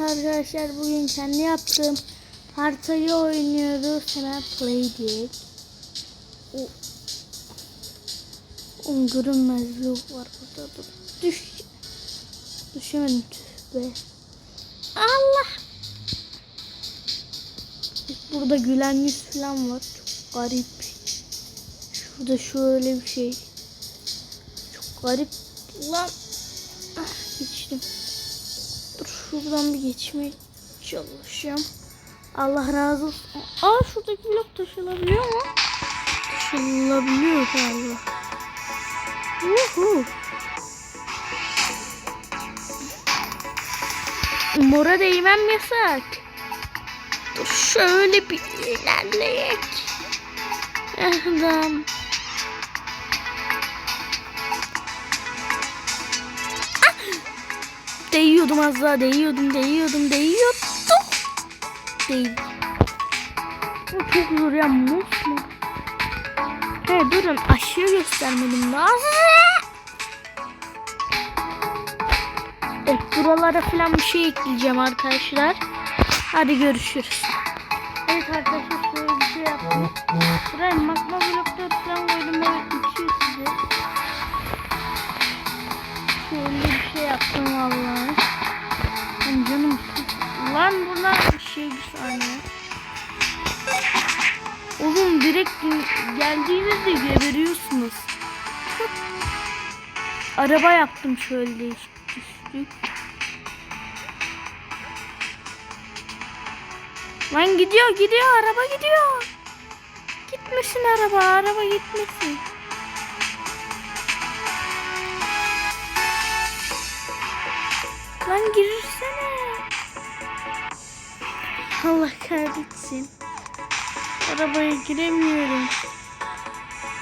arkadaşlar bugün kendi yaptığım haritayı oynuyoruz. Hemen play diye. O, o görünmezlik var burada. Dur. Düş. Düşemedim. Tüh be. Allah. Burada gülen yüz falan var. Çok garip. Şurada şöyle bir şey. Çok garip. Lan. Şuradan bir geçmeye çalışacağım. Allah razı olsun. Aa şuradaki blok taşılabiliyor mu? Taşılabiliyor galiba. Uhu. Mora değmem yasak. Dur şöyle bir ilerleyek. Adam. Değiyordum az daha değiyordum değiyordum değiyordum. Değil. Çok zor ya mosmor. He durun aşağı göstermedim lazım. Evet buralara falan bir şey ekleyeceğim arkadaşlar. Hadi görüşürüz. Evet arkadaşlar şöyle bir şey yaptım. Buraya magma blokları falan koydum böyle içiyor size. Şöyle şey yaptım vallahi. Lan canım lan bir şey bir saniye. Oğlum direkt geldiğinizde geberiyorsunuz. Araba yaptım şöyle düştük. Lan gidiyor gidiyor araba gidiyor. Gitmesin araba araba gitmesin. Lan girsene. Allah kahretsin. Arabaya giremiyorum.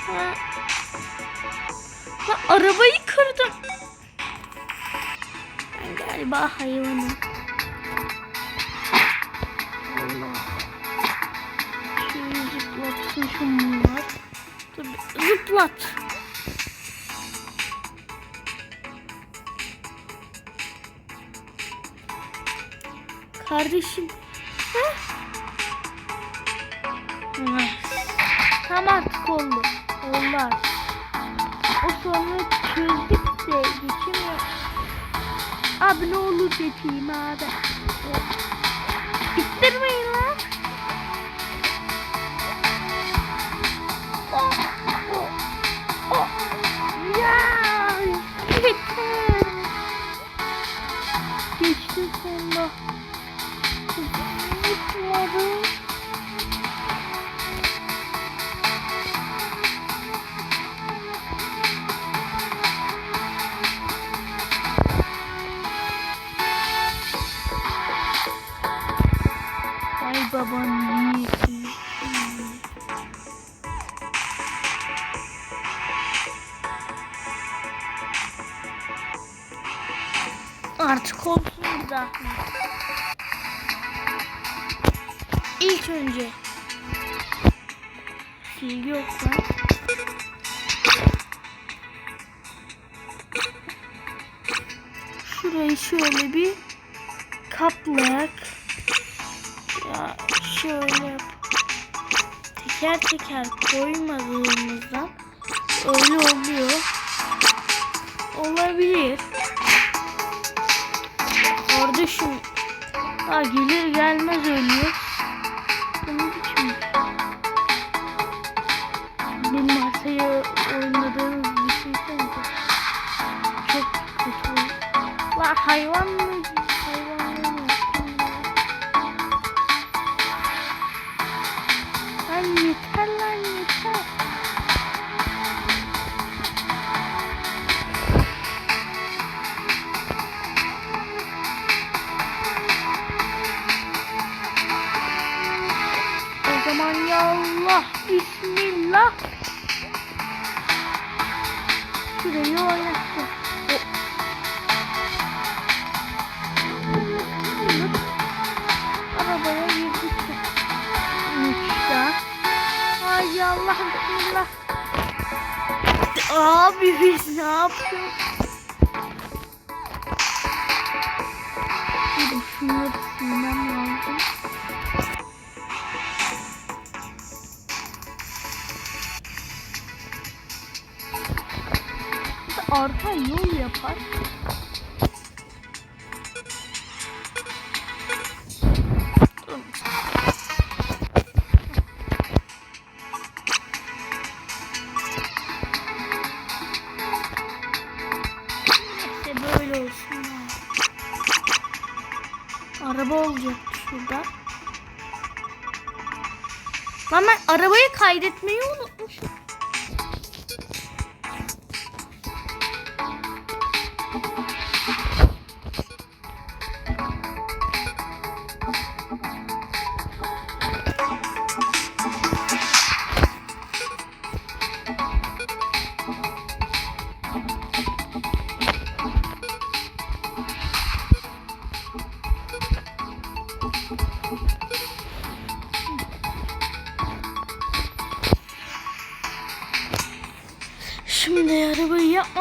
Ha. Lan arabayı kırdım. Ben galiba hayvanım. Allah. Şöyle zıplatsın şunlar. Dur, zıplat. Kardeşim. Heh. Tam artık oldu. Olmaz. O sorunu çözdük de geçemiyor. Abi ne olur geçeyim abi. İttirmeyin Artık olsun bir. İlk önce silgi yoksa şurayı şöyle bir kaplayak. Ya şöyle yap. Teker teker koymadığımızdan öyle oluyor. Olabilir. Kardeşim ha gelir gelmez ölüyor. Benim haritayı oynadığınız düşünsenize. Çok kötü. La hayvan mı? Allah Bismillah. Şurayı oynatacağım. O- Arabaya girdik. Uçta. Ay Allah bismillah. Abi biz ne yapıyoruz? Arka yol yapar. İşte böyle olsun. Araba olacak şurada. Lan ben arabayı kaydetmeyi unutmuşum.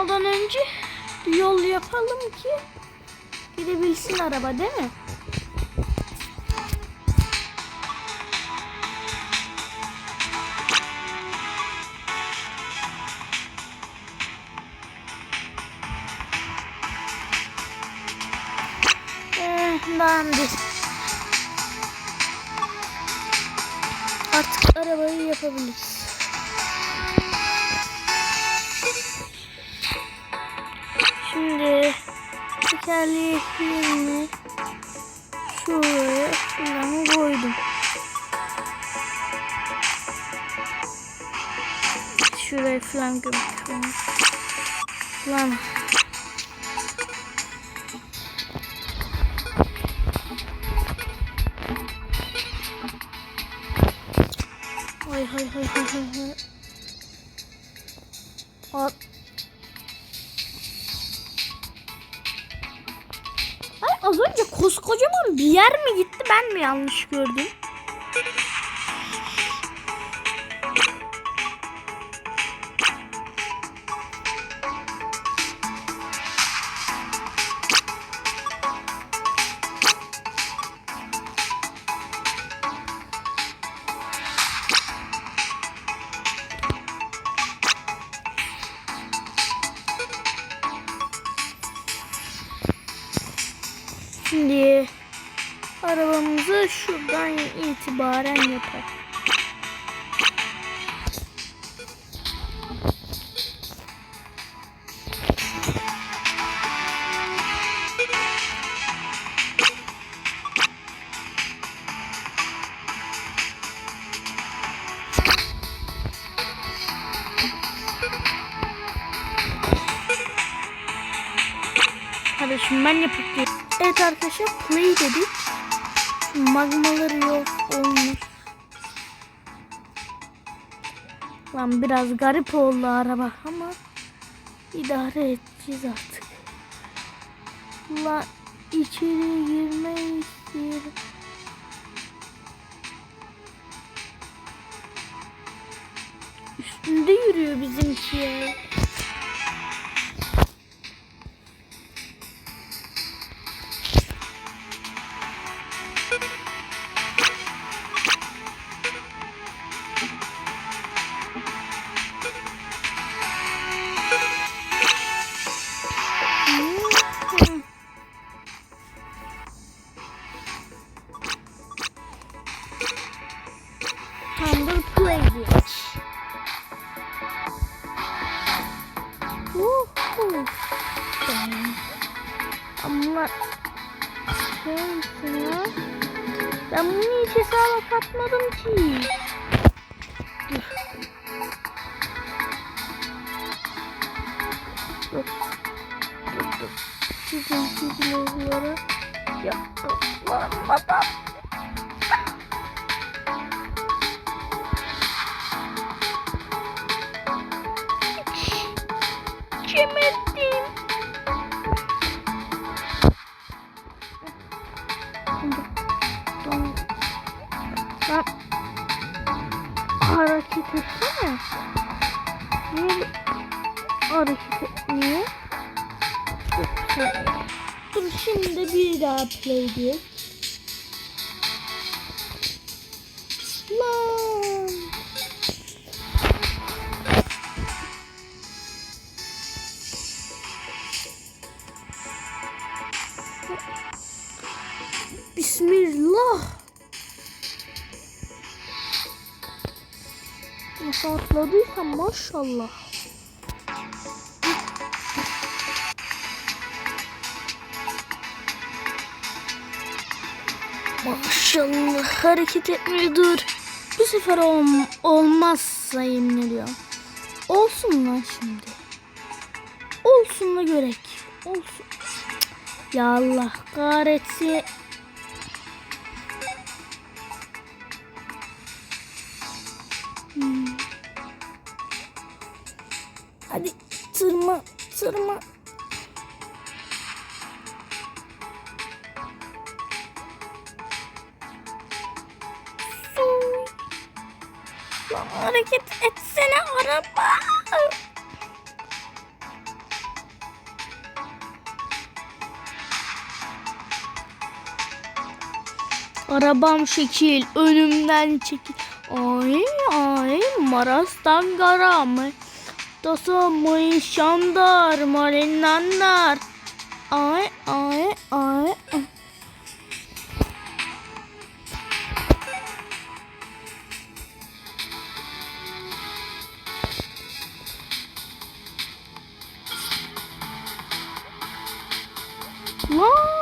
Yapmadan önce bir yol yapalım ki gidebilsin araba değil mi? Eh, tamamdır. Artık arabayı yapabiliriz. Tekerleği yerine şuraya falan koydum. Şuraya falan gömüyorum. Lan. Hay hay hay hay hay hay. Yer mi gitti ben mi yanlış gördüm? Şimdi arabamızı şuradan itibaren yapar. Kardeşim ben yapıp Evet arkadaşlar play dedik. Magmaları yok olmuş. Lan biraz garip oldu araba ama idare edeceğiz artık. Lan içeri girmeyi istiyorum. Üstünde yürüyor bizimki ya. Katmadım ki. Dur. Dur. Dur dur. Sizin sizin yaptım. Lan babam. Çemettim. Lan etsene. Niye hareket etmiyor? Dur şimdi bir daha play diyor. Nasıl atladıysam maşallah. Maşallah hareket etmiyor dur. Bu sefer ol olmazsa yemin ediyorum. Olsun lan şimdi. Olsun da görek. Olsun. Ya Allah kahretsin. Lan hareket etsene araba. Arabam şekil, önümden çekil. Ay ay marastan garam. Dosumu şandar marinanlar. Ay ay ay. Lan araba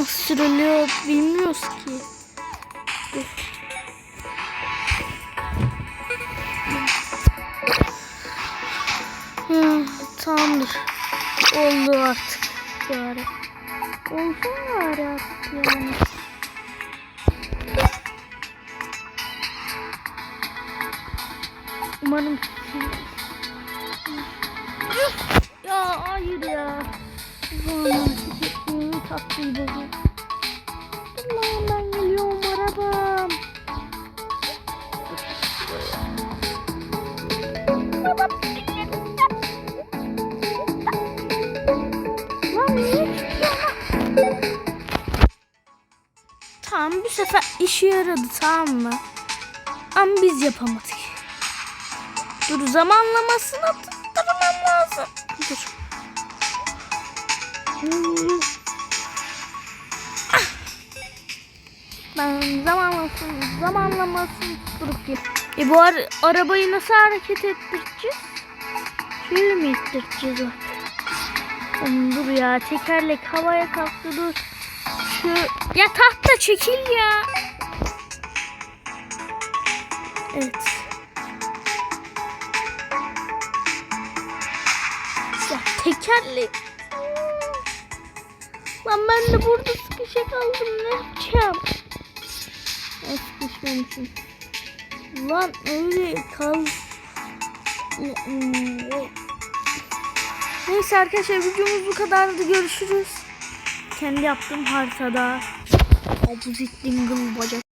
Nasıl sürülüyor bilmiyoruz ki. Hı, tamamdır. Oldu artık. Bari. Olsun bari artık yani. Umarım ya hayır ya. Çekmeyi tatlıyı bozuldu. Allah'ım ben geliyorum arabam. Tamam bu sefer işe yaradı tamam mı? Ama biz yapamadık. Dur zamanlamasını tutturmam lazım. Dur. Hmm. Ben zamanlamasını, zamanlamasını tutturup gel. E bu ara, arabayı nasıl hareket ettireceğiz? Şöyle mi ettireceğiz bak? Oğlum dur ya tekerlek havaya kalktı dur. Şu ya tahta çekil ya. Evet. Ya tekerlek. Lan ben de burada sıkışa kaldım. Ne yapacağım? Sıkışmamışım. Lan öyle kal. Neyse arkadaşlar videomuz bu kadardı. Görüşürüz. Kendi yaptığım haritada. Opposite Dingle bacak.